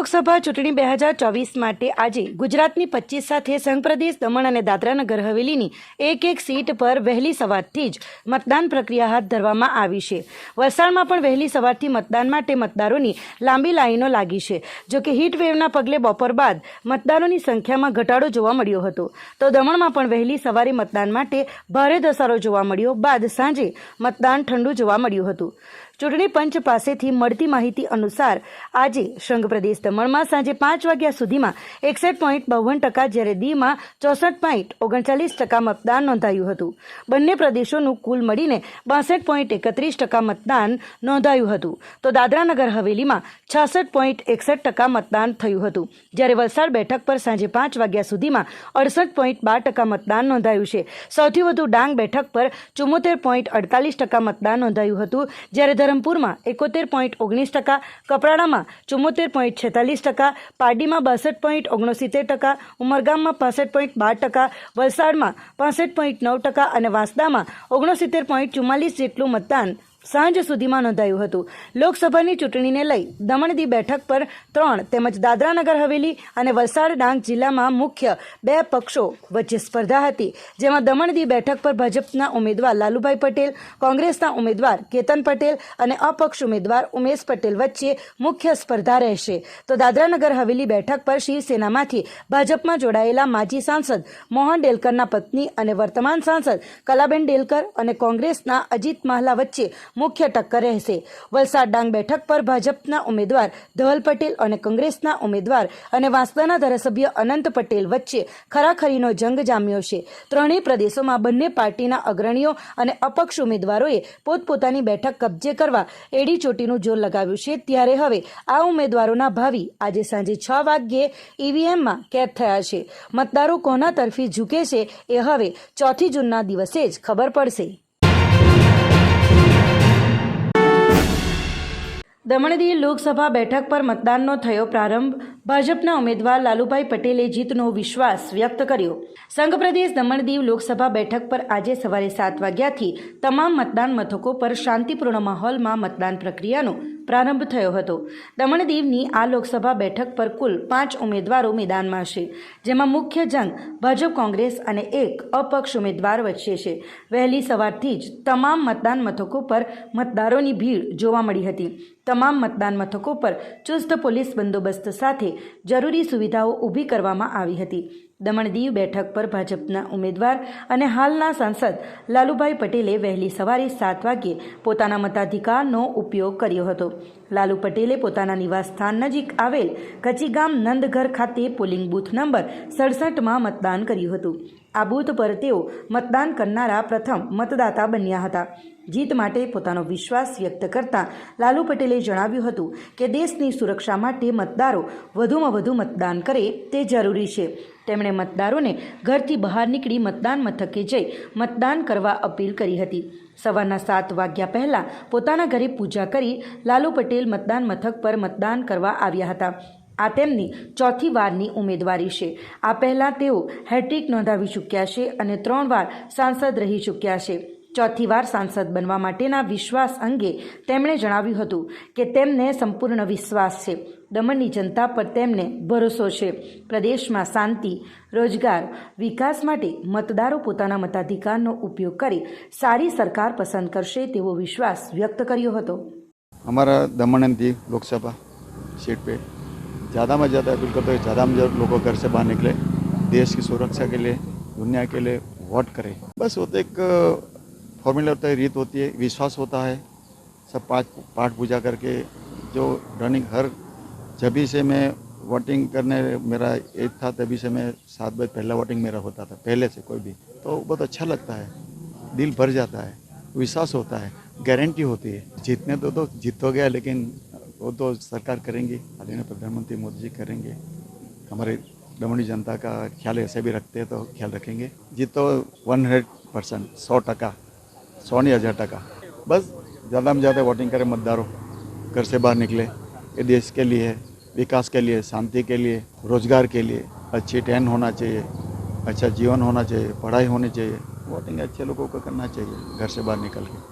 લોકસભા ચૂંટણી બે હજાર ચોવીસ માટે આજે ગુજરાતની પચીસ સાથે સંઘપ્રદેશ દમણ અને દાદરાનગર હવેલીની એક એક સીટ પર વહેલી સવારથી જ મતદાન પ્રક્રિયા હાથ ધરવામાં આવી છે. વલસાડમાં પણ વહેલી સવારથી મતદાન માટે મતદારોની લાંબી લાઈનો લાગી છે, જો કે હીટવેવના પગલે બપોર બાદ મતદારોની સંખ્યામાં ઘટાડો જોવા મળ્યો હતો. તો દમણમાં પણ વહેલી સવારે મતદાન માટે ભારે ધસારો જોવા મળ્યો બાદ સાંજે મતદાન ઠંડુ જોવા મળ્યું હતું. ચૂંટણી પંચ પાસેથી મળતી માહિતી અનુસાર આજે સંઘ પ્રદેશ દમણમાં સાંજે પાંચ વાગ્યા સુધીમાં એકસઠ પોઈન્ટ બાવન ટકા જ્યારે દીમાં ચોસઠ પોઈન્ટ ઓગણચાલીસ ટકા મતદાન નોંધાયું હતું. બંને પ્રદેશોનું કુલ મળીને બાસઠ પોઈન્ટ એકત્રીસ ટકા મતદાન નોંધાયું હતું. તો દાદરાનગર હવેલીમાં છાસઠ પોઈન્ટ એકસઠ ટકા મતદાન થયું હતું. જ્યારે વલસાડ બેઠક પર સાંજે પાંચ વાગ્યા સુધીમાં અડસઠ પોઈન્ટ બાર ટકા મતદાન નોંધાયું છે. સૌથી વધુ ડાંગ બેઠક પર ચુમ્મોતેર પોઈન્ટ અડતાલીસ ટકા મતદાન નોંધાયું હતું. જ્યારે ધરમપુરમાં એકોતેર પોઈન્ટ ઓગણીસ ટકા, કપરાડામાં ચુમ્મોતેર પોઈન્ટ છેતાલીસ ટકા, પારડીમાં બાસઠ પોઈન્ટ ઓગણસિત્તેર ટકા, ઉમરગામમાં પાસઠ પોઈન્ટ બાર ટકા, વલસાડમાં પાસઠ પોઈન્ટ નવ ટકા અને વાંસદામાં ઓગણસિત્તેર પોઈન્ટ ચુમ્માલીસ જેટલું મતદાન સાંજ સુધીમાં નોંધાયું હતું. લોકસભાની ચૂંટણીને લઈ દમણ દી બેઠક પર ત્રણ તેમજ દાદરાનગર હવેલી અને વલસાડ ડાંગ જિલ્લામાં મુખ્ય બે પક્ષો વચ્ચે સ્પર્ધા હતી, જેમાં દમણ દી બેઠક પર ભાજપના ઉમેદવાર લાલુભાઈ પટેલ, કોંગ્રેસના ઉમેદવાર કેતન પટેલ અને અપક્ષ ઉમેદવાર ઉમેશ પટેલ વચ્ચે મુખ્ય સ્પર્ધા રહેશે. તો દાદરાનગર હવેલી બેઠક પર શિવસેનામાંથી ભાજપમાં જોડાયેલા માજી સાંસદ મોહન ડેલકરના પત્ની અને વર્તમાન સાંસદ કલાબેન ડેલકર અને કોંગ્રેસના અજીત માહલા વચ્ચે મુખ્ય ટક્કર રહેશે. વલસાડ ડાંગ બેઠક પર ભાજપના ઉમેદવાર ધવલ પટેલ અને કોંગ્રેસના ઉમેદવાર અને વાંસદાના ધારાસભ્ય અનંત પટેલ વચ્ચે ખરાખરીનો જંગ જામ્યો છે. ત્રણેય પ્રદેશોમાં બંને પાર્ટીના અગ્રણીઓ અને અપક્ષ ઉમેદવારોએ પોતપોતાની બેઠક કબજે કરવા એડી ચોટીનું જોર લગાવ્યું છે. ત્યારે હવે આ ઉમેદવારોના ભાવિ આજે સાંજે છ વાગ્યે ઈવીએમમાં કેદ થયા છે. મતદારો કોના તરફી ઝૂકે છે એ હવે ચોથી જૂનના દિવસે જ ખબર પડશે. દમણદી લોકસભા બેઠક પર મતદાનનો થયો પ્રારંભ ભાજપના ઉમેદવાર લાલુભાઈ પટેલે જીતનો વિશ્વાસ વ્યક્ત કર્યો. સંઘ પ્રદેશ દમણ લોકસભા બેઠક પર આજે સવારે સાત વાગ્યાથી તમામ મતદાન મથકો પર શાંતિપૂર્ણ માહોલમાં મતદાન પ્રક્રિયાનો પ્રારંભ થયો હતો. દમણ દીવની આ લોકસભા બેઠક પર કુલ પાંચ ઉમેદવારો મેદાનમાં છે, જેમાં મુખ્ય જંગ ભાજપ કોંગ્રેસ અને એક અપક્ષ ઉમેદવાર વચ્ચે છે. વહેલી સવારથી જ તમામ મતદાન મથકો પર મતદારોની ભીડ જોવા મળી હતી. તમામ મતદાન મથકો પર ચુસ્ત પોલીસ બંદોબસ્ત સાથે જરૂરી સુવિધાઓ ઊભી કરવામાં આવી હતી. દમણ દીવ બેઠક પર ભાજપના ઉમેદવાર અને હાલના સાંસદ લાલુભાઈ પટેલે વહેલી સવારે સાત વાગ્યે પોતાના મતાધિકારનો ઉપયોગ કર્યો હતો. લાલુ પટેલે પોતાના નિવાસસ્થાન નજીક આવેલ કચીગામ નંદઘર ખાતે પોલિંગ બૂથ નંબર સડસઠમાં મતદાન કર્યું હતું. આ બૂથ પર તેઓ મતદાન કરનારા પ્રથમ મતદાતા બન્યા હતા. જીત માટે પોતાનો વિશ્વાસ વ્યક્ત કરતા લાલુ પટેલે જણાવ્યું હતું કે દેશની સુરક્ષા માટે મતદારો વધુમાં વધુ મતદાન કરે તે જરૂરી છે. તેમણે મતદારોને ઘરથી બહાર નીકળી મતદાન મથકે જઈ મતદાન કરવા અપીલ કરી હતી. સવારના સાત વાગ્યા પહેલાં પોતાના ઘરે પૂજા કરી લાલુ પટેલ મતદાન મથક પર મતદાન કરવા આવ્યા હતા. આ તેમની ચોથી વારની ઉમેદવારી છે. આ પહેલાં તેઓ હેટ્રિક નોંધાવી ચૂક્યા છે અને ત્રણ વાર સાંસદ રહી ચૂક્યા છે. ચોથી વાર સાંસદ બનવા માટેના વિશ્વાસ અંગે તેમણે જણાવ્યું હતું કે તેમને સંપૂર્ણ વિશ્વાસ છે. દમણની જનતા પર તેમને ભરોસો છે. પ્રદેશમાં શાંતિ, રોજગાર, વિકાસ માટે મતદારો પોતાના મતાધિકારનો ઉપયોગ કરી સારી સરકાર પસંદ કરશે તેવો વિશ્વાસ વ્યક્ત કર્યો હતો. અમારા દમણ લોકસભા સીટ પે ज़्यादा में ज़्यादा अपील करते हैं ज़्यादा में ज़्यादा लोगों घर से बाहर निकले, देश की सुरक्षा के लिए, दुनिया के लिए वोट करें। बस वो तो एक फॉर्मूला होता है, रीत होती है, विश्वास होता है। सब पाठ पाठ पूजा करके, जो रनिंग हर, जब से मैं वोटिंग करने, मेरा एज था, तभी से मैं सात बजे पहला वोटिंग मेरा होता था, पहले से कोई भी। तो बहुत अच्छा लगता है, दिल भर जाता है, विश्वास होता है गारंटी होती है। जीतने तो तो जीत हो गया, लेकिन वो तो सरकार करेंगी आदरणीय प्रधानमंत्री मोदी जी करेंगे। हमारे दमनी जनता का ख्याल ऐसे भी रखते हैं तो ख्याल रखेंगे। जी तो वन हंड्रेड परसेंट सौ टका, सौ नहीं, हज़ार टका। बस ज़्यादा में ज़्यादा वोटिंग करें मतदारों घर से बाहर निकले। ये देश के लिए, विकास के लिए, शांति के लिए, रोज़गार के लिए अच्छी ट्रेन होना चाहिए अच्छा जीवन होना चाहिए, पढ़ाई होनी चाहिए। वोटिंग अच्छे लोगों को करना चाहिए, घर से बाहर निकल के।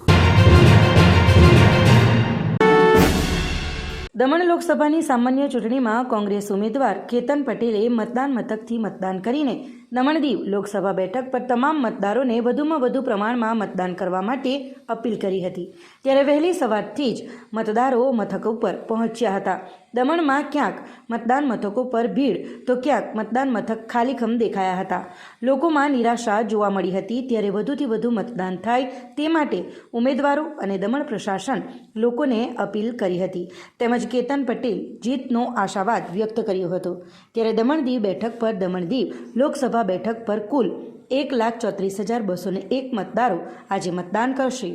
દમણ લોકસભાની સામાન્ય ચૂંટણીમાં કોંગ્રેસ ઉમેદવાર કેતન પટેલે મતદાન મથકથી મતદાન કરીને દમણ દીવ લોકસભા બેઠક પર તમામ મતદારોને વધુમાં વધુ પ્રમાણમાં મતદાન કરવા માટે અપીલ કરી હતી. ત્યારે વહેલી સવારથી જ મતદારો મથક ઉપર પહોંચ્યા હતા. દમણમાં ક્યાંક મતદાન મથકો પર ભીડ, તો ક્યાંક મતદાન મથક ખાલીખમ દેખાયા હતા. લોકોમાં નિરાશા જોવા મળી હતી. ત્યારે વધુથી વધુ મતદાન થાય તે માટે ઉમેદવારો અને દમણ પ્રશાસન લોકોને અપીલ કરી હતી. તેમજ કેતન પટેલ જીતનો આશાવાદ વ્યક્ત કર્યો હતો. ત્યારે દમણ દીવ બેઠક પર દમણ દીવ લોકસભા બેઠક પર કુલ એક લાખ ચોત્રીસ હજાર બસો એક મતદારો આજે મતદાન કરશે.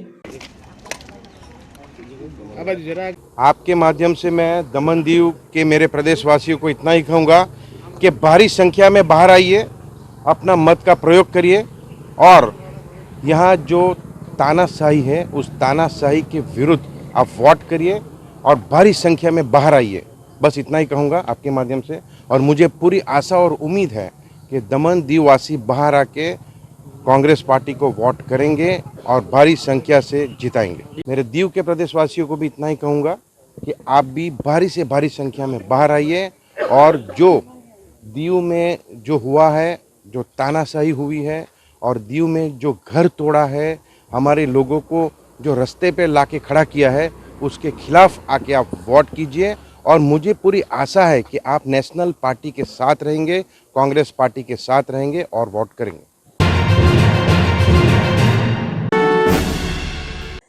आपके माध्यम से मैं दमन दीव के मेरे प्रदेशवासियों को इतना ही कहूँगा कि भारी संख्या में बाहर आइए, अपना मत का प्रयोग करिए और यहाँ जो तानाशाही है, उस तानाशाही के विरुद्ध आप वोट करिए और भारी संख्या में बाहर आइए। बस इतना ही कहूँगा आपके माध्यम से और मुझे पूरी आशा और उम्मीद है कि दमन दीववासी बाहर आके कांग्रेस पार्टी को वोट करेंगे और भारी संख्या से जिताएँगे। मेरे दीव के प्रदेशवासियों को भी इतना ही कहूँगा कि आप भी भारी से भारी संख्या में बाहर आइए और जो दीव में जो हुआ है, जो तानाशाही हुई है और दीव में जो घर तोड़ा है, हमारे लोगों को जो रास्ते पे लाके खड़ा किया है, उसके खिलाफ आके आप वोट कीजिए और मुझे पूरी आशा है कि आप नेशनल पार्टी के साथ रहेंगे, कांग्रेस पार्टी के साथ रहेंगे और वोट करेंगे।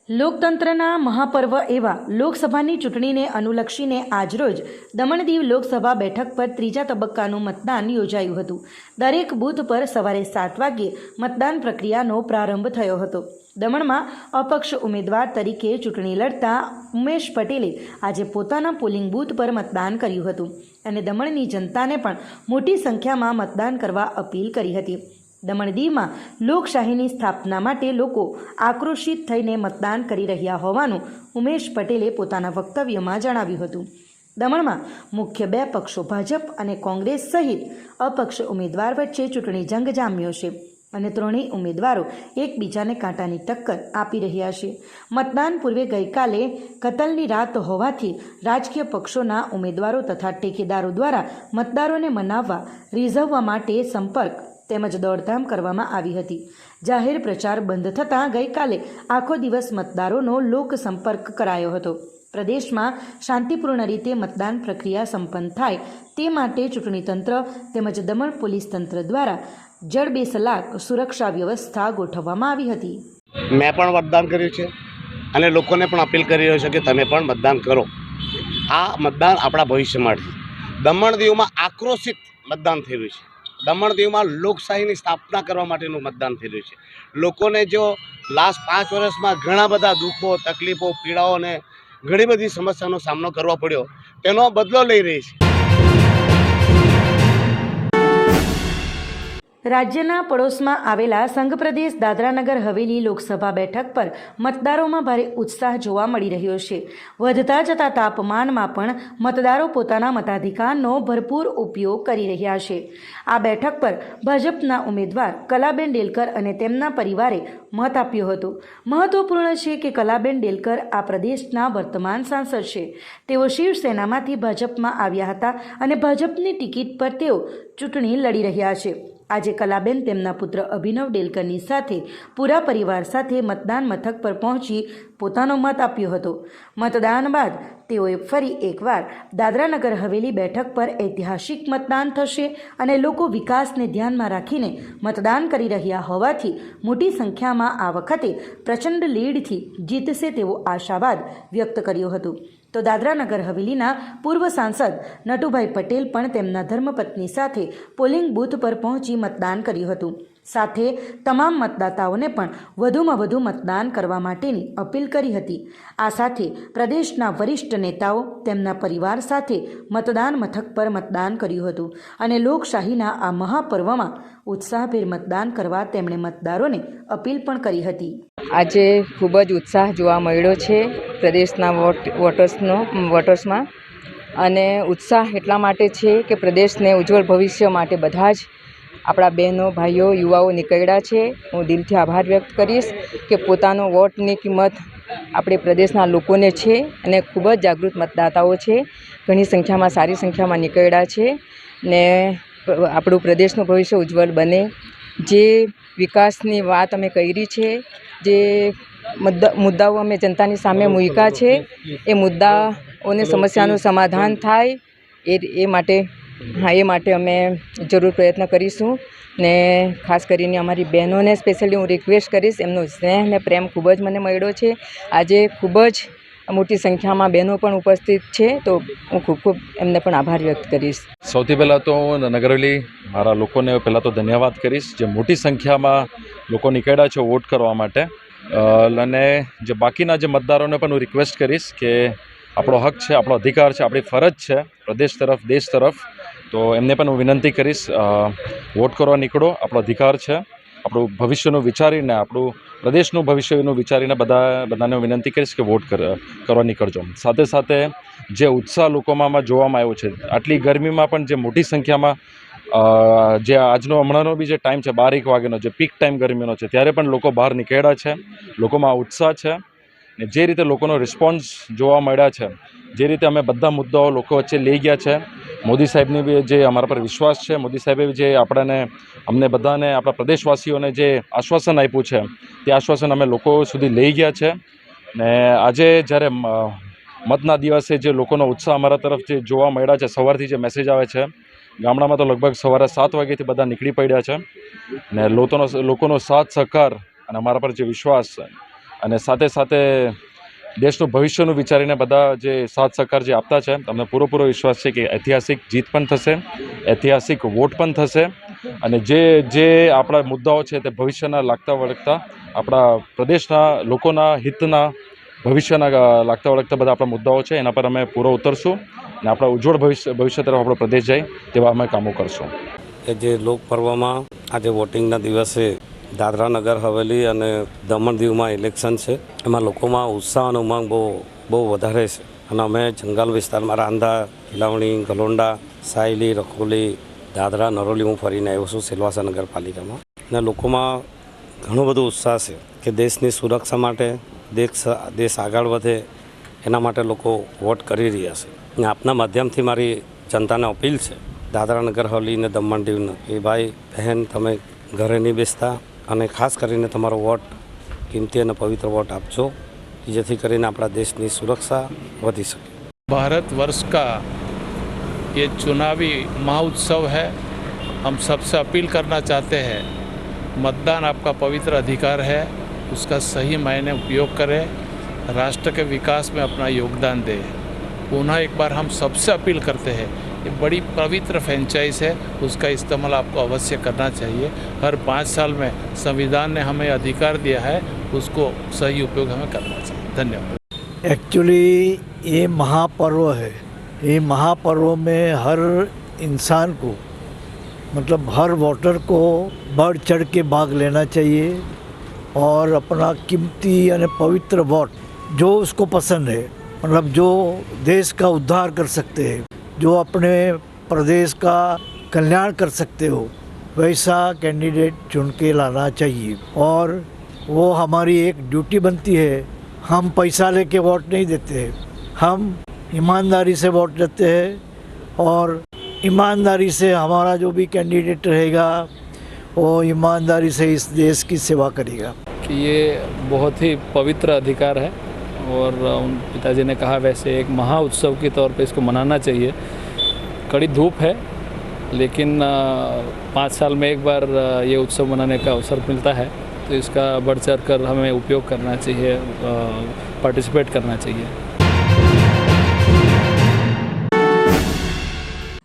લોકતંત્રના મહાપર્વ એવા લોકસભાની ચૂંટણીને અનુલક્ષીને આજરોજ દમણ દીવ લોકસભા બેઠક પર ત્રીજા તબક્કાનું મતદાન યોજાયું હતું. દરેક બૂથ પર સવારે સાત વાગ્યે મતદાન પ્રક્રિયાનો પ્રારંભ થયો હતો. દમણમાં અપક્ષ ઉમેદવાર તરીકે ચૂંટણી લડતા ઉમેશ પટેલે આજે પોતાના પોલિંગ બૂથ પર મતદાન કર્યું હતું અને દમણની જનતાને પણ મોટી સંખ્યામાં મતદાન કરવા અપીલ કરી હતી. દમણ દીવમાં લોકશાહીની સ્થાપના માટે લોકો આક્રોશિત થઈને મતદાન કરી રહ્યા હોવાનું ઉમેશ પટેલે પોતાના વક્તવ્યમાં જણાવ્યું હતું. દમણમાં મુખ્ય બે પક્ષો ભાજપ અને કોંગ્રેસ સહિત અપક્ષ ઉમેદવાર વચ્ચે ચૂંટણી જંગ જામ્યો છે અને ત્રણેય ઉમેદવારો એકબીજાને કાંટાની ટક્કર આપી રહ્યા છે. મતદાન પૂર્વે ગઈકાલે કતલની રાત હોવાથી રાજકીય પક્ષોના ઉમેદવારો તથા ટેકેદારો દ્વારા મતદારોને મનાવવા, રીઝવવા માટે સંપર્ક તેમજ દોડધામ કરવામાં આવી હતી. જાહેર પ્રચાર બંધ થતાં ગઈકાલે આખો દિવસ મતદારોનો લોક સંપર્ક કરાયો હતો. પ્રદેશમાં શાંતિપૂર્ણ રીતે મતદાન પ્રક્રિયા સંપન્ન થાય તે માટે ચૂંટણી તંત્ર તેમજ દમણ પોલીસ તંત્ર દ્વારા જડ બે સુરક્ષા વ્યવસ્થા ગોઠવવામાં આવી હતી. મેં પણ મતદાન કર્યું છે અને લોકોને પણ અપીલ કરી રહ્યો છે કે તમે પણ મતદાન કરો. આ મતદાન આપણા ભવિષ્ય માટે દમણ દીવમાં આક્રોશિત મતદાન રહ્યું છે. દમણ દીવમાં લોકશાહીની સ્થાપના કરવા માટેનું મતદાન થઈ રહ્યું છે. લોકોને જો લાસ્ટ પાંચ વર્ષમાં ઘણા બધા દુઃખો, તકલીફો, પીડાઓ અને ઘણી બધી સમસ્યાનો સામનો કરવો પડ્યો, તેનો બદલો લઈ રહી છે. રાજ્યના પડોશમાં આવેલા સંઘ પ્રદેશ દાદરાનગર હવેલી લોકસભા બેઠક પર મતદારોમાં ભારે ઉત્સાહ જોવા મળી રહ્યો છે. વધતા જતા તાપમાનમાં પણ મતદારો પોતાના મતાધિકારનો ભરપૂર ઉપયોગ કરી રહ્યા છે. આ બેઠક પર ભાજપના ઉમેદવાર કલાબેન ડેલકર અને તેમના પરિવારે મત આપ્યો હતો. મહત્વપૂર્ણ છે કે કલાબેન ડેલકર આ પ્રદેશના વર્તમાન સાંસદ છે. તેઓ શિવસેનામાંથી ભાજપમાં આવ્યા હતા અને ભાજપની ટિકિટ પર તેઓ ચૂંટણી લડી રહ્યા છે. આજે કલાબેન તેમના પુત્ર અભિનવ ડેલકરની સાથે પૂરા પરિવાર સાથે મતદાન મથક પર પહોંચી પોતાનો મત આપ્યો હતો. મતદાન બાદ તેઓએ ફરી એકવાર દાદરાનગર હવેલી બેઠક પર ઐતિહાસિક મતદાન થશે અને લોકો વિકાસને ધ્યાનમાં રાખીને મતદાન કરી રહ્યા હોવાથી મોટી સંખ્યામાં આ વખતે પ્રચંડ લીડથી જીતશે તેવો આશાવાદ વ્યક્ત કર્યો હતો. તો દાદરાનગર હવેલીના પૂર્વ સાંસદ નટુભાઈ પટેલ પણ તેમના ધર્મપત્ની સાથે પોલિંગ બૂથ પર પહોંચી મતદાન કર્યું હતું. સાથે તમામ મતદાતાઓને પણ વધુમાં વધુ મતદાન કરવા માટેની અપીલ કરી હતી. આ સાથે પ્રદેશના વરિષ્ઠ નેતાઓ તેમના પરિવાર સાથે મતદાન મથક પર મતદાન કર્યું હતું અને લોકશાહીના આ મહાપર્વમાં ઉત્સાહભેર મતદાન કરવા તેમણે મતદારોને અપીલ પણ કરી હતી. આજે ખૂબ જ ઉત્સાહ જોવા મળ્યો છે પ્રદેશના વોટ, વોટર્સનો, વોટર્સમાં. અને ઉત્સાહ એટલા માટે છે કે પ્રદેશને ઉજ્જવળ ભવિષ્ય માટે બધા જ આપણા બહેનો, ભાઈઓ, યુવાઓ નીકળ્યા છે. હું દિલથી આભાર વ્યક્ત કરીશ કે પોતાનો વોટની કિંમત આપણે પ્રદેશના લોકોને છે અને ખૂબ જ જાગૃત મતદાતાઓ છે. ઘણી સંખ્યામાં સારી સંખ્યામાં નીકળ્યા છે ને આપણું પ્રદેશનું ભવિષ્ય ઉજ્જવળ બને. જે વિકાસની વાત અમે કરી છે, જે મુદ્દા, મુદ્દાઓ અમે જનતાની સામે મૂક્યા છે, એ મુદ્દાઓને સમસ્યાનું સમાધાન થાય એ એ માટે હા, એ માટે અમે જરૂર પ્રયત્ન કરીશું ને ખાસ કરીને અમારી બહેનોને સ્પેશિયલી હું રિક્વેસ્ટ કરીશ, એમનો સ્નેહ ને પ્રેમ ખૂબ જ મને મળ્યો છે. આજે ખૂબ જ મોટી સંખ્યામાં બહેનો પણ ઉપસ્થિત છે, તો હું ખૂબ ખૂબ એમને પણ આભાર વ્યક્ત કરીશ. સૌથી પહેલાં તો હું નગરવેલી મારા લોકોને પહેલાં તો ધન્યવાદ કરીશ, જે મોટી સંખ્યામાં લોકો નીકળ્યા છે વોટ કરવા માટે. અને જે બાકીના જે મતદારોને પણ હું રિક્વેસ્ટ કરીશ કે આપણો હક છે, આપણો અધિકાર છે, આપણી ફરજ છે, પ્રદેશ તરફ, દેશ તરફ તો એમને પણ હું વિનંતી કરીશ વોટ કરવા નીકળો. આપણો અધિકાર છે. આપણું ભવિષ્યનું વિચારીને, આપણું પ્રદેશનું ભવિષ્યનું વિચારીને બધા, બધાને વિનંતી કરીશ કે વોટ કરવા નીકળજો. સાથે સાથે જે ઉત્સાહ લોકોમાં જોવામાં આવ્યો છે, આટલી ગરમીમાં પણ જે મોટી સંખ્યામાં જે આજનો હમણાંનો બી જે ટાઈમ છે, બાર એક વાગ્યાનો જે પીક ટાઈમ ગરમીનો છે, ત્યારે પણ લોકો બહાર નીકળ્યા છે. લોકોમાં ઉત્સાહ છે. ને જે રીતે લોકોનો રિસ્પોન્સ જોવા મળ્યા છે, જે રીતે અમે બધા મુદ્દાઓ લોકો વચ્ચે લઈ ગયા છે, મોદી સાહેબની બી જે અમારા પર વિશ્વાસ છે, મોદી સાહેબે જે આપણને, અમને બધાને, આપણા પ્રદેશવાસીઓને જે આશ્વાસન આપ્યું છે, તે આશ્વાસન અમે લોકો સુધી લઈ ગયા છે. ને આજે જ્યારે મતના દિવસે જે લોકોનો ઉત્સાહ અમારા તરફ જે જોવા મળ્યા છે, સવારથી જે મેસેજ આવે છે, ગામડામાં તો લગભગ સવારે સાત વાગ્યાથી બધા નીકળી પડ્યા છે. ને લોકોનો લોકોનો સાથ સહકાર અને અમારા પર જે વિશ્વાસ અને સાથે સાથે દેશનું ભવિષ્યનું વિચારીને બધા જે સાથ સહકાર જે આપતા છે તમને પૂરો પૂરો વિશ્વાસ છે કે ઐતિહાસિક જીત પણ થશે, ઐતિહાસિક વોટ પણ થશે અને જે જે આપણા મુદ્દાઓ છે તે ભવિષ્યના લાગતા વળગતા, આપણા પ્રદેશના લોકોના હિતના ભવિષ્યના લાગતા વળગતા બધા આપણા મુદ્દાઓ છે, એના પર અમે પૂરો ઉતરશું અને આપણા ઉજ્જવળ ભવિષ્ય ભવિષ્ય તરફ આપણો પ્રદેશ જાય તેવા અમે કામો કરશું. કે જે લોક પર્વમાં આજે વોટિંગના દિવસે દાદરા નગર હવેલી અને દમણ દીવમાં ઇલેક્શન છે. એમાં લોકોમાં ઉત્સાહ અને ઉમંગ બહુ બહુ વધારે છે. અને અમે જંગલ વિસ્તારમાં રાંધા ખીલાવણી ગલોંડા, સાયલી, રખોલી, દાદરા, નરોલી હું ફરીને આવ્યો છું સિલવાસા નગરપાલિકામાં. અને લોકોમાં ઘણો બધો ઉત્સાહ છે કે દેશની સુરક્ષા માટે, દેશ દેશ આગળ વધે એના માટે લોકો વોટ કરી રહ્યા છે. અને આપના માધ્યમથી મારી જનતાને અપીલ છે. દાદરા નગર, હવેલી ને દમણ દીવને. એ ભાઈ, બહેન, તમે ઘરે નહીં બેસતા. અને ખાસ કરીને તમારો વોટ કિંમતી અને પવિત્ર વોટ આપજો જેથી કરીને આપણા દેશની સુરક્ષા વધી શકે भारत वर्ष का ये चुनावी महाउत्सव है हम सबसे अपील करना चाहते हैं मतदान आपका पवित्र अधिकार है उसका सही मायने उपयोग करें राष्ट्र के विकास में अपना योगदान दें पुनः एक बार हम सबसे अपील करते हैं ये बड़ी पवित्र फ्रेंचाइज है उसका इस्तेमाल आपको अवश्य करना चाहिए हर पाँच साल में संविधान ने हमें अधिकार दिया है उसको सही उपयोग हमें करना चाहिए धन्यवाद एक्चुअली ये महापर्व है ये महापर्व में हर इंसान को मतलब हर वोटर को बढ़ चढ़ के भाग लेना चाहिए और अपना कीमती यानी पवित्र वोट जो उसको पसंद है मतलब जो देश का उद्धार कर सकते हैं जो अपने प्रदेश का कल्याण कर सकते हो, वैसा कैंडिडेट चुन के लाना चाहिए। और वो हमारी एक ड्यूटी बनती है, हम पैसा लेके वोट नहीं देते। हैं हम ईमानदारी से वोट देते हैं और ईमानदारी से हमारा जो भी कैंडिडेट रहेगा, वो ईमानदारी से इस देश की सेवा करेगा। कि ये बहुत ही पवित्र अधिकार है। और उन पिताजी ने कहा वैसे एक महा उत्सव के तौर पे इसको मनाना चाहिए कड़ी धूप है लेकिन अ, पाँच साल में एक बार अ, ये उत्सव मनाने का अवसर मिलता है तो इसका बढ़ चढ़ कर हमें उपयोग करना चाहिए पार्टिसिपेट करना चाहिए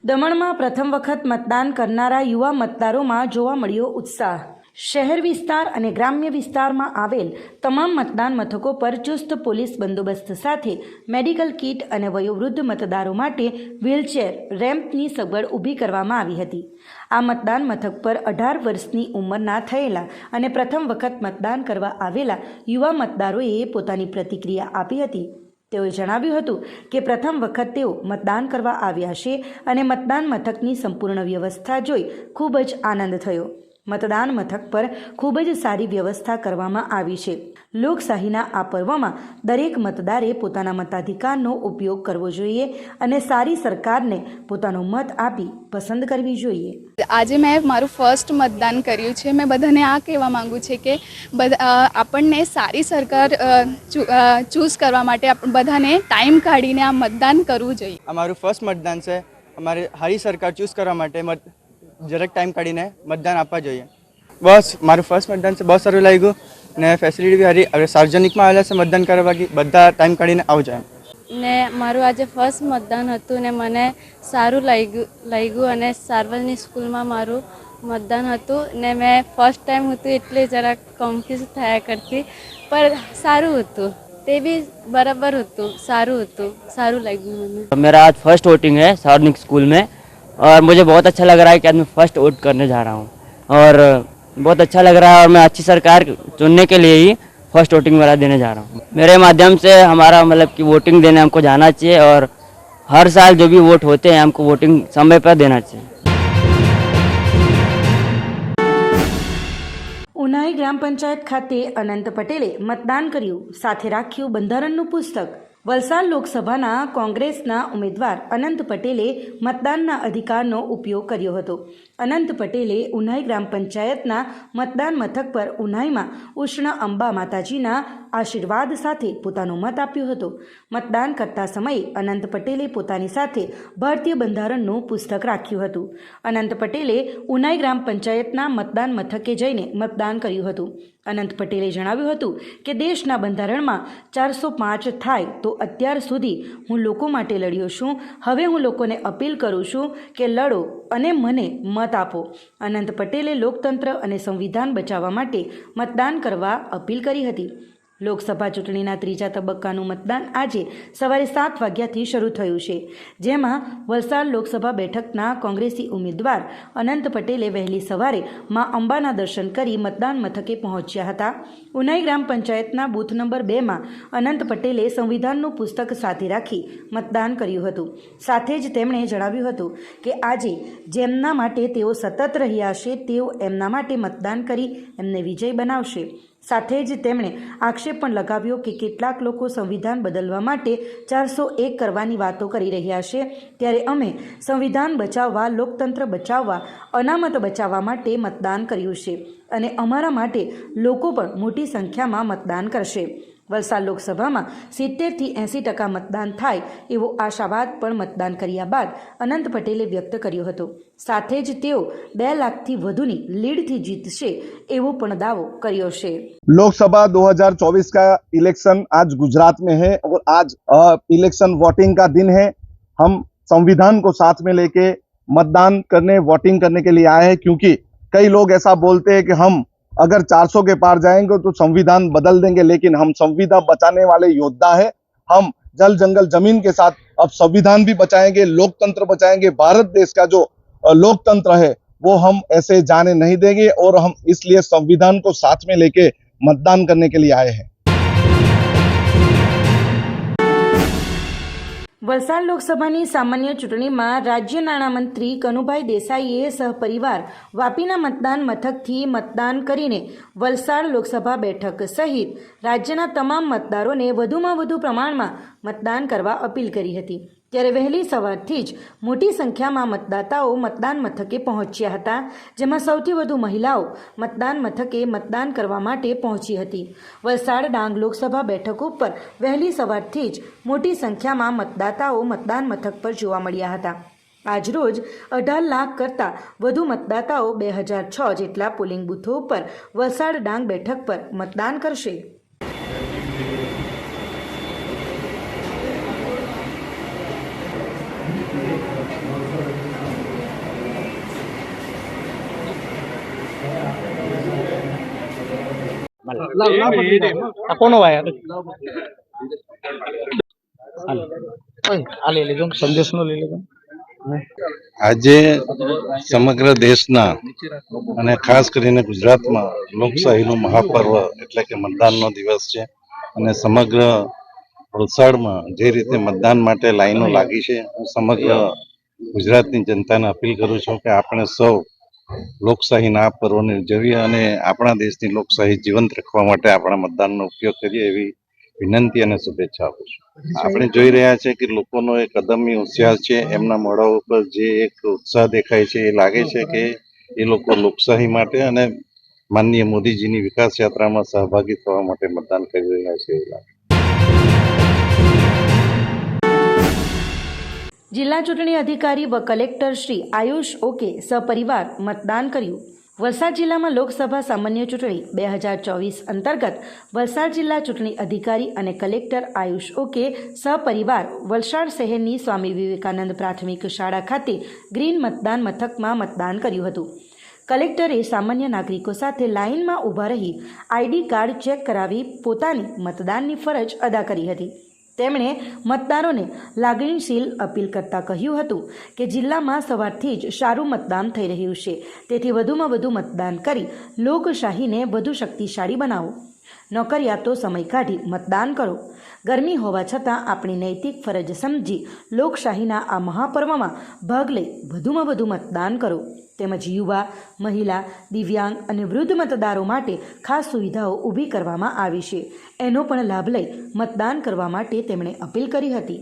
દમણમાં પ્રથમ વખત મતદાન કરનારા યુવા મતદારોમાં જોવા મળ્યો ઉત્સાહ શહેર વિસ્તાર અને ગ્રામ્ય વિસ્તારમાં આવેલ તમામ મતદાન મથકો પર ચુસ્ત પોલીસ બંદોબસ્ત સાથે મેડિકલ કિટ અને વયોવૃદ્ધ મતદારો માટે વ્હીલચેર રેમ્પની સગવડ ઊભી કરવામાં આવી હતી. આ મતદાન મથક પર અઢાર વર્ષની ઉંમરના થયેલા અને પ્રથમ વખત મતદાન કરવા આવેલા યુવા મતદારોએ પોતાની પ્રતિક્રિયા આપી હતી. તેઓએ જણાવ્યું હતું કે પ્રથમ વખત તેઓ મતદાન કરવા આવ્યા છે અને મતદાન મથકની સંપૂર્ણ વ્યવસ્થા જોઈ ખૂબ જ આનંદ થયો. મતદાન મથક પર ખૂબ જ સારી વ્યવસ્થા કરવામાં આવી છે. લોકશાહીના આ પર્વમાં દરેક મતદારે પોતાના મતાધિકારનો ઉપયોગ કરવો જોઈએ અને સારી સરકારને પોતાનો મત આપી પસંદ કરવી જોઈએ. આજે મેં મારું ફર્સ્ટ મતદાન કર્યું છે. મેં બધાને આ કહેવા માંગુ છે કે બધા આપણને સારી સરકાર ચૂઝ કરવા માટે બધાને ટાઈમ કાઢીને આ મતદાન કરવું જોઈએ. અમારું ફર્સ્ટ મતદાન છે. અમારે હારી સરકાર ચૂઝ કરવા માટે મત જરાક ટાઈમ કાઢીને મતદાન આપવા જોઈએ. બસ મારું ફર્સ્ટ મતદાન છે બસ સારું લાગ્યું. ને ફેસિલિટી બી હવે સાર્વજનિકમાં આવેલા છે મતદાન કરવા બધા ટાઈમ કાઢીને આવજો ને મારું આજે ફર્સ્ટ મતદાન હતું ને મને સારું લાગ્યું લાગ્યું અને સાર્વજનિક સ્કૂલમાં મારું મતદાન હતું. ને મેં ફર્સ્ટ ટાઈમ હતું એટલે જરાક કન્ફ્યુઝ થયા કરતી. પણ સારું હતું. તે બી બરાબર હતું. સારું હતું. સારું લાગ્યું મને. મેરા આજ ફર્સ્ટ વોટિંગ હૈ સાર્વજનિક સ્કૂલ મેં. और मुझे बहुत अच्छा लग रहा है कि आज मैं फर्स्ट वोट करने जा रहा हूँ और बहुत अच्छा लग रहा है और मैं अच्छी सरकार चुनने के लिए ही फर्स्ट वोटिंग मेरा देने जा रहा हूँ मेरे माध्यम से हमारा मतलब कि वोटिंग देने हमको जाना चाहिए और हर साल जो भी वोट होते हैं हमको वोटिंग समय पर देना चाहिए ઉનાઈ ગ્રામ પંચાયત ખાતે અનંત પટેલે મતદાન કર્યું સાથે રાખ્યું બંધારણનું પુસ્તક વલસાડ લોકસભાના કોંગ્રેસના ઉમેદવાર અનંત પટેલે મતદાનના અધિકારનો ઉપયોગ કર્યો હતો. અનંત પટેલે ઉનાઈ ગ્રામ પંચાયતના મતદાન મથક પર ઉનાઈમાં ઉષ્ણ અંબા માતાજીના આશીર્વાદ સાથે પોતાનો મત આપ્યો હતો. મતદાન કરતા સમયે અનંત પટેલે પોતાની સાથે ભારતીય બંધારણનું પુસ્તક રાખ્યું હતું. અનંત પટેલે ઉનાઈ ગ્રામ પંચાયતના મતદાન મથકે જઈને મતદાન કર્યું હતું. અનંત પટેલે જણાવ્યું હતું કે દેશના બંધારણમાં ચારસો પાંચ થાય તો અત્યાર સુધી હું લોકો માટે લડ્યો છું. હવે હું લોકોને અપીલ કરું છું કે લડો અને મને મત આપો. અનંત પટેલે લોકતંત્ર અને સંવિધાન બચાવવા માટે મતદાન કરવા અપીલ કરી હતી. લોકસભા ચૂંટણીના ત્રીજા તબક્કાનું મતદાન આજે સવારે સાત વાગ્યાથી શરૂ થયું છે, જેમાં વલસાડ લોકસભા બેઠકના કોંગ્રેસી ઉમેદવાર અનંત પટેલે વહેલી સવારે મા અંબાના દર્શન કરી મતદાન મથકે પહોંચ્યા હતા. ઉનાઈ ગ્રામ પંચાયતના બૂથ નંબર બેમાં અનંત પટેલે સંવિધાનનું પુસ્તક સાથે રાખી મતદાન કર્યું હતું. સાથે જ તેમણે જણાવ્યું હતું કે આજે જેમના માટે તેઓ સતત રહ્યા છે, તેઓ એમના માટે મતદાન કરી એમને વિજય બનાવશે. સાથે જ તેમણે આક્ષેપ પણ લગાવ્યો કે કેટલાક લોકો સંવિધાન બદલવા માટે ચારસો એક કરવાની વાતો કરી રહ્યા છે. ત્યારે અમે સંવિધાન બચાવવા, લોકતંત્ર બચાવવા, અનામત બચાવવા માટે મતદાન કર્યું છે અને અમારા માટે લોકો પણ મોટી સંખ્યામાં મતદાન કરશે. વલસાડ લોકસભામાં સિત્તેરથી એંસી ટકા મતદાન થાય એવો આશાવાદ પણ મતદાન કર્યા બાદ અનંત પટેલે વ્યક્ત કર્યો હતો સાથે જ તેઓ બે લાખથી વધુની લીડથી જીતશે એવો પણ દાવો કર્યો છે लोकसभा 2024 का इलेक्शन आज गुजरात में है और आज अ, इलेक्शन वोटिंग का दिन है हम संविधान को साथ में लेके मतदान करने वोटिंग करने के लिए आए हैं क्योंकि कई लोग ऐसा बोलते हैं कि हम अगर 400 के पार जाएँगे तो संविधान बदल देंगे, लेकिन हम संविधान बचाने वाले योद्धा है। हम जल जंगल ज़मीन के साथ अब संविधान भी बचाएँगे, लोकतंत्र बचाएँगे। भारत देश का जो लोकतंत्र है, वो हम ऐसे जाने नहीं देंगे और हम इसलिए संविधान को साथ में लेके मतदान करने के लिए आए हैं। વલસાડ લોકસભાની સામાન્ય ચૂંટણીમાં રાજ્ય નાણામંત્રી કનુભાઈ દેસાઈએ સહપરિવાર વાપીના મતદાન મથકથી મતદાન કરીને વલસાડ લોકસભા બેઠક સહિત રાજ્યના તમામ મતદારોને વધુમાં વધુ પ્રમાણમાં મતદાન કરવા અપીલ કરી હતી. ત્યારે વહેલી સવારથી જ મોટી સંખ્યામાં મતદાતાઓ મતદાન મથકે પહોંચ્યા હતા, જેમાં સૌથી વધુ મહિલાઓ મતદાન મથકે મતદાન કરવા માટે પહોંચી હતી. વલસાડ ડાંગ લોકસભા બેઠક ઉપર વહેલી સવારથી જ મોટી સંખ્યામાં મતદાતાઓ મતદાન મથક પર જોવા મળ્યા હતા. આજરોજ અઢાર લાખ કરતાં વધુ મતદાતાઓ બે હજાર છ જેટલા પોલિંગ બૂથો ઉપર વલસાડ ડાંગ બેઠક પર મતદાન કરશે. કોનો આ લઈ લેજો સંદેશ લઈ લેજો આજે સમગ્ર દેશના અને ખાસ કરીને ગુજરાતમાં લોકશાહીનું મહાપર્વ એટલે કે મતદાનનો દિવસ છે અને સમગ્ર વલસાડમાં જે રીતે મતદાન માટે લાઈનો લાગી છે હું સમગ્ર ગુજરાતની જનતાને અપીલ કરું છું કે આપણે સૌ લોકશાહીના આ પર્વને ઉજવીએ અને આપણા દેશની લોકશાહી જીવંત રાખવા માટે આપણા મતદાનનો ઉપયોગ કરીએ એવી વિનંતી અને શુભેચ્છા આપું છું. આપણે જોઈ રહ્યા છે કે લોકોનો એક અદમ્ય હોશિયાર છે. એમના મોઢા ઉપર જે એક ઉત્સાહ દેખાય છે એ લાગે છે કે એ લોકો લોકશાહી માટે અને માનનીય મોદીજીની વિકાસ યાત્રામાં સહભાગી થવા માટે મતદાન કરી રહ્યા છે એ લાગે જિલ્લા ચૂંટણી અધિકારી વ કલેક્ટર શ્રી આયુષ ઓકે સપરિવાર મતદાન કર્યું. વલસાડ જિલ્લામાં લોકસભા સામાન્ય ચૂંટણી બે હજાર ચોવીસ અંતર્ગત વલસાડ જિલ્લા ચૂંટણી અધિકારી અને કલેક્ટર આયુષ ઓકે સપરિવાર વલસાડ શહેરની સ્વામી વિવેકાનંદ પ્રાથમિક શાળા ખાતે ગ્રીન મતદાન મથકમાં મતદાન કર્યું હતું. કલેક્ટરે સામાન્ય નાગરિકો સાથે લાઇનમાં ઊભા રહી આઈડી કાર્ડ ચેક કરાવી પોતાની મતદાનની ફરજ અદા કરી હતી. તેમણે મતદારોને લાગણીશીલ અપીલ કરતા કહ્યું હતું કે જિલ્લામાં સવારથી જ સારું મતદાન થઈ રહ્યું છે. તેથી વધુમાં વધુ મતદાન કરી લોકશાહીને વધુ શક્તિશાળી બનાવો. નોકરિયાતો સમય કાઢી મતદાન કરો. ગરમી હોવા છતાં આપણી નૈતિક ફરજ સમજી લોકશાહીના આ મહાપર્વમાં ભાગ લઈ વધુમાં વધુ મતદાન કરો. તેમજ યુવા, મહિલા, દિવ્યાંગ અને વૃદ્ધ મતદારો માટે ખાસ સુવિધાઓ ઊભી કરવામાં આવી છે. એનો પણ લાભ લઈ મતદાન કરવા માટે તેમણે અપીલ કરી હતી.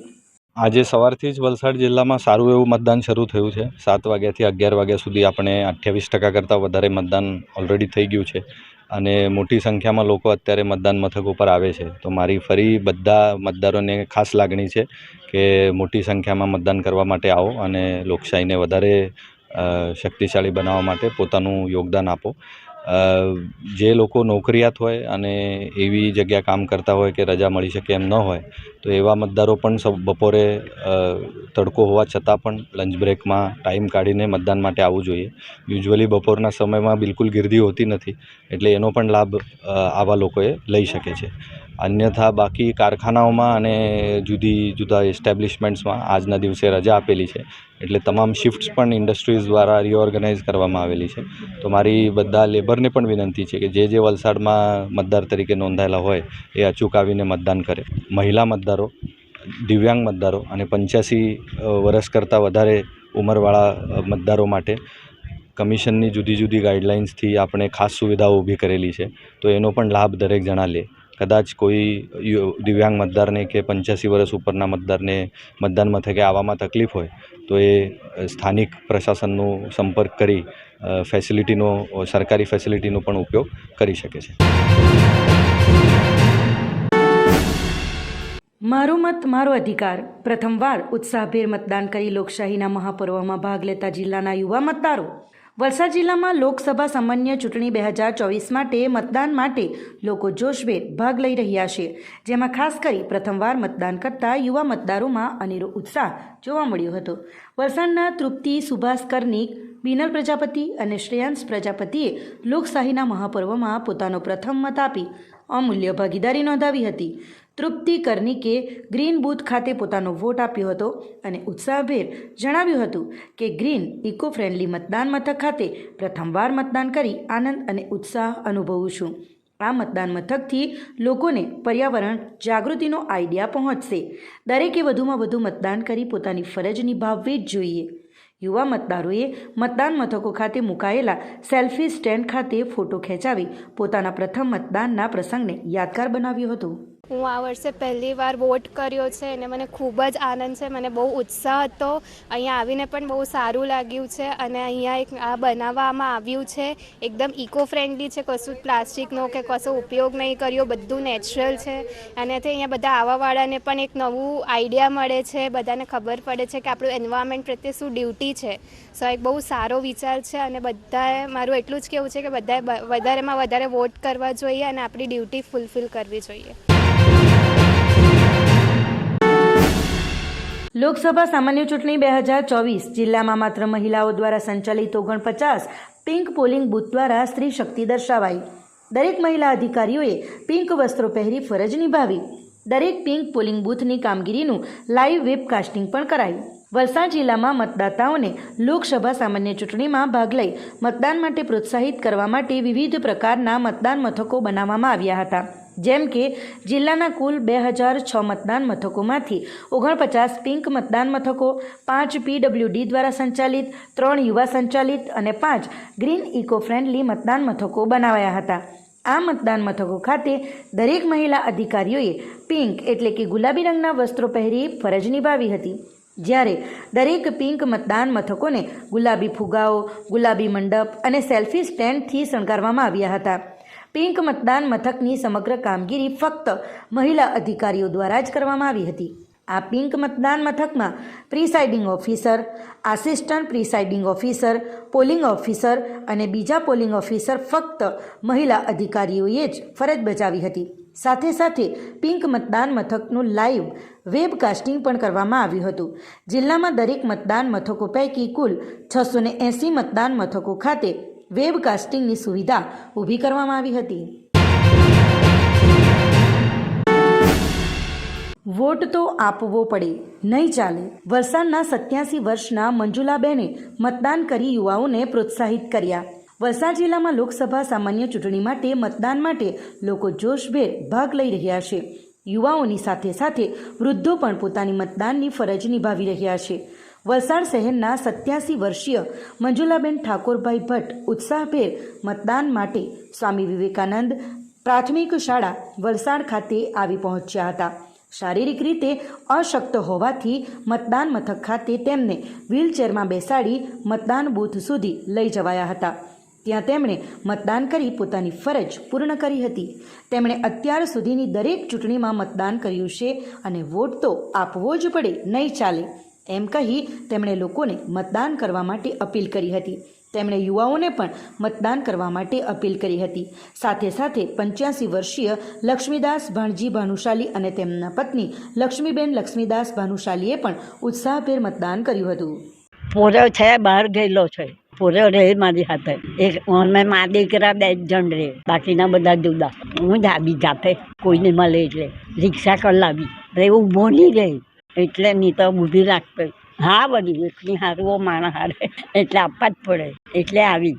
આજે સવારથી જ વલસાડ જિલ્લામાં સારું એવું મતદાન શરૂ થયું છે. સાત વાગ્યાથી અગિયાર વાગ્યા સુધી આપણે અઠ્યાવીસ ટકા કરતાં વધારે મતદાન ઓલરેડી થઈ ગયું છે. અને મોટી સંખ્યામાં લોકો અત્યારે મતદાન મથક ઉપર આવે છે. તો મારી ફરી બધા મતદારોને ખાસ લાગણી છે કે મોટી સંખ્યામાં મતદાન કરવા માટે આવો અને લોકશાહીને વધારે શક્તિશાળી બનાવવા માટે પોતાનું યોગદાન આપો. જે લોકો નોકરિયાત હોય અને એવી જગ્યા કામ કરતા હોય કે રજા મળી શકે એમ ન હોય, તો એવા મતદારો પણ બપોરે તડકો હોવા છતાં પણ લંચ બ્રેકમાં ટાઈમ કાઢીને મતદાન માટે આવવું જોઈએ. યુઝ્યુઅલી બપોરના સમયમાં બિલકુલ ગીર્દી હોતી નથી, એટલે એનો પણ લાભ આવા લોકોએ લઈ શકે છે. અન્યથા બાકી કારખાનાઓમાં અને જુદી જુદા એસ્ટેબ્લિશમેન્ટ્સમાં આજના દિવસે રજા આપેલી છે. એટલે તમામ શિફ્ટ્સ પણ ઇન્ડસ્ટ્રીઝ દ્વારા રિઓર્ગનાઇઝ કરવામાં આવેલી છે. તો મારી બધા લેબરને પણ વિનંતી છે કે જે જે વલસાડમાં મતદાર તરીકે નોંધાયેલા હોય એ અચૂક આવીને મતદાન કરે. મહિલા મતદારો, દિવ્યાંગ મતદારો અને પંચ્યાસી વર્ષ કરતાં વધારે ઉંમરવાળા મતદારો માટે કમિશનની જુદી જુદી ગાઈડલાઇન્સથી આપણે ખાસ સુવિધાઓ ઊભી કરેલી છે. તો એનો પણ લાભ દરેક જણા લે. કદાચ કોઈ દિવ્યાંગ મતદારને કે પંચ્યાસી વર્ષ ઉપરના મતદારને મતદાન મથકે આવવામાં તકલીફ હોય, તો એ સ્થાનિક પ્રશાસનનો સંપર્ક કરી ફેસિલિટીનો સરકારી ફેસિલિટીનો પણ ઉપયોગ કરી શકે છે. મારો મત, મારો અધિકાર. પ્રથમવાર ઉત્સાહભેર મતદાન કરી લોકશાહીના મહાપર્વમાં ભાગ લેતા જિલ્લાના યુવા મતદારો વલસાડ જિલ્લામાં લોકસભા સામાન્ય ચૂંટણી બે હજાર ચોવીસ માટે મતદાન માટે લોકો જોશભેર ભાગ લઈ રહ્યા છે. જેમાં ખાસ કરી પ્રથમવાર મતદાન કરતા યુવા મતદારોમાં અનેરો ઉત્સાહ જોવા મળ્યો હતો. વલસાડના તૃપ્તિ સુભાષ કર્નિક બિનલ પ્રજાપતિ અને શ્રેયાંશ પ્રજાપતિએ લોકશાહીના મહાપર્વમાં પોતાનો પ્રથમ મત આપી અમૂલ્ય ભાગીદારી નોંધાવી હતી. તૃપ્તિ કર્નિકે ગ્રીન બૂથ ખાતે પોતાનો વોટ આપ્યો હતો અને ઉત્સાહભેર જણાવ્યું હતું કે ગ્રીન ઇકો ફ્રેન્ડલી મતદાન મથક ખાતે પ્રથમવાર મતદાન કરી આનંદ અને ઉત્સાહ અનુભવું છું. આ મતદાન મથકથી લોકોને પર્યાવરણ જાગૃતિનો આઈડિયા પહોંચશે. દરેકે વધુમાં વધુ મતદાન કરી પોતાની ફરજ નિભાવવી જ જોઈએ. યુવા મતદારોએ મતદાન મથકો ખાતે મુકાયેલા સેલ્ફી સ્ટેન્ડ ખાતે ફોટો ખેંચાવી પોતાના પ્રથમ મતદાનના પ્રસંગને યાદગાર બનાવ્યો હતો. હું આ વર્ષે પહેલી વાર વોટ કર્યો છે અને મને ખૂબ જ આનંદ છે. મને બહુ ઉત્સાહ હતો. અહીંયા આવીને પણ બહુ સારું લાગ્યું છે અને અહીંયા એક આ બનાવવામાં આવ્યું છે. એકદમ ઇકો ફ્રેન્ડલી છે. કશું પ્લાસ્ટિકનો કે કશો ઉપયોગ નહીં કર્યો. બધું નેચરલ છે. આનાથી અહીંયા બધા આવાવાળાને પણ એક નવું આઈડિયા મળે છે. બધાને ખબર પડે છે કે આપણું એન્વાયરમેન્ટ પ્રત્યે શું ડ્યુટી છે. સો એક બહુ સારો વિચાર છે અને બધાએ, મારું એટલું જ કહેવું છે કે બધાએ વધારેમાં વધારે વોટ કરવા જોઈએ અને આપણી ડ્યુટી ફૂલફિલ કરવી જોઈએ. લોકસભા સામાન્ય ચૂંટણી બે હજાર ચોવીસ. જિલ્લામાં માત્ર મહિલાઓ દ્વારા સંચાલિત ઓગણપચાસ પિંક પોલિંગ બૂથ દ્વારા સ્ત્રી શક્તિ દર્શાવાઈ. દરેક મહિલા અધિકારીઓએ પિંક વસ્ત્રો પહેરી ફરજ નિભાવી. દરેક પિંક પોલિંગ બૂથની કામગીરીનું લાઈવ વેબકાસ્ટિંગ પણ કરાયું. વલસાડ જિલ્લામાં મતદાતાઓને લોકસભા સામાન્ય ચૂંટણીમાં ભાગ લઈ મતદાન માટે પ્રોત્સાહિત કરવા માટે વિવિધ પ્રકારના મતદાન મથકો બનાવવામાં આવ્યા હતા. જેમ કે જિલ્લાના કુલ બે હજાર છ મતદાન મથકોમાંથી ઓગણપચાસ પિંક મતદાન મથકો, પાંચ પીડબ્લ્યુડી દ્વારા સંચાલિત, ત્રણ યુવા સંચાલિત અને પાંચ ગ્રીન ઇકો ફ્રેન્ડલી મતદાન મથકો બનાવાયા હતા. આ મતદાન મથકો ખાતે દરેક મહિલા અધિકારીઓએ પિંક એટલે કે ગુલાબી રંગના વસ્ત્રો પહેરી ફરજ નિભાવી હતી. જ્યારે દરેક પિંક મતદાન મથકોને ગુલાબી ફુગાઓ, ગુલાબી મંડપ અને સેલ્ફી સ્ટેન્ડથી શણગારવામાં આવ્યા હતા. પિંક મતદાન મથકની સમગ્ર કામગીરી ફક્ત મહિલા અધિકારીઓ દ્વારા જ કરવામાં આવી હતી. આ પિંક મતદાન મથકમાં presiding officer, assistant presiding officer, polling officer અને બીજા પોલિંગ ઓફિસર ફક્ત મહિલા અધિકારીઓએ જ ફરજ બજાવી હતી. સાથે સાથે પિંક મતદાન મથકનું લાઈવ વેબકાસ્ટિંગ પણ કરવામાં આવ્યું હતું. જિલ્લામાં દરેક મતદાન મથકો પૈકી કુલ છસો એંસી મતદાન મથકો ખાતે વેબકાસ્ટિંગની સુવિધા ઊભી કરવામાં આવી હતી. વોટ તો આપવો પડે, નહીં ચાલે. વલસાડના સત્યાસી વર્ષના મંજુલાબેને મતદાન કરી યુવાઓને પ્રોત્સાહિત કર્યા. વલસાડ જિલ્લામાં લોકસભા સામાન્ય ચૂંટણી માટે મતદાન માટે લોકો જોશભેર ભાગ લઈ રહ્યા છે. યુવાઓની સાથે સાથે વૃદ્ધો પણ પોતાની મતદાનની ફરજ નિભાવી રહ્યા છે. વલસાડ શહેરના સત્યાસી વર્ષીય મંજુલાબેન ઠાકોરભાઈ ભટ્ટ ઉત્સાહભેર મતદાન માટે સ્વામી વિવેકાનંદ પ્રાથમિક શાળા વલસાડ ખાતે આવી પહોંચ્યા હતા. શારીરિક રીતે અશક્ત હોવાથી મતદાન મથક ખાતે તેમને વ્હીલચેરમાં બેસાડી મતદાન બૂથ સુધી લઈ જવાયા હતા. ત્યાં તેમણે મતદાન કરી પોતાની ફરજ પૂર્ણ કરી હતી. તેમણે અત્યાર સુધીની દરેક ચૂંટણીમાં મતદાન કર્યું છે અને વોટ તો આપવો જ પડે, નહીં ચાલે. એમ કહી તેમણે લોકોને મતદાન કરવા માટે અપીલ કરી હતી. તેમણે યુવાઓને પણ મતદાન કરવા માટે અપીલ કરી હતી. સાથે સાથે પંચ્યાસી વર્ષીય લક્ષ્મીદાસ ભાણજી ભાનુશાલી અને તેમના પત્ની લક્ષ્મીબેન લક્ષ્મીદાસ ભાનુશાલીએ પણ ઉત્સાહભેર મતદાન કર્યું હતું. પોરો છે, બહાર ગયેલો છે. પોરો રહે મારી સાથે એક અમે મા દીકરા બે જણ રહે બાકીના બધા જુદા. હું જ જાતે કોઈને મળે એટલે. રિક્ષા કલાવી લાવી. રે ઊભો નહીં રહે. એટલે નહીં તો ઊભી રાખતો. હા, બધી એટલી સારું માણસ હારે. એટલે આપવા જ પડે. એટલે આવી.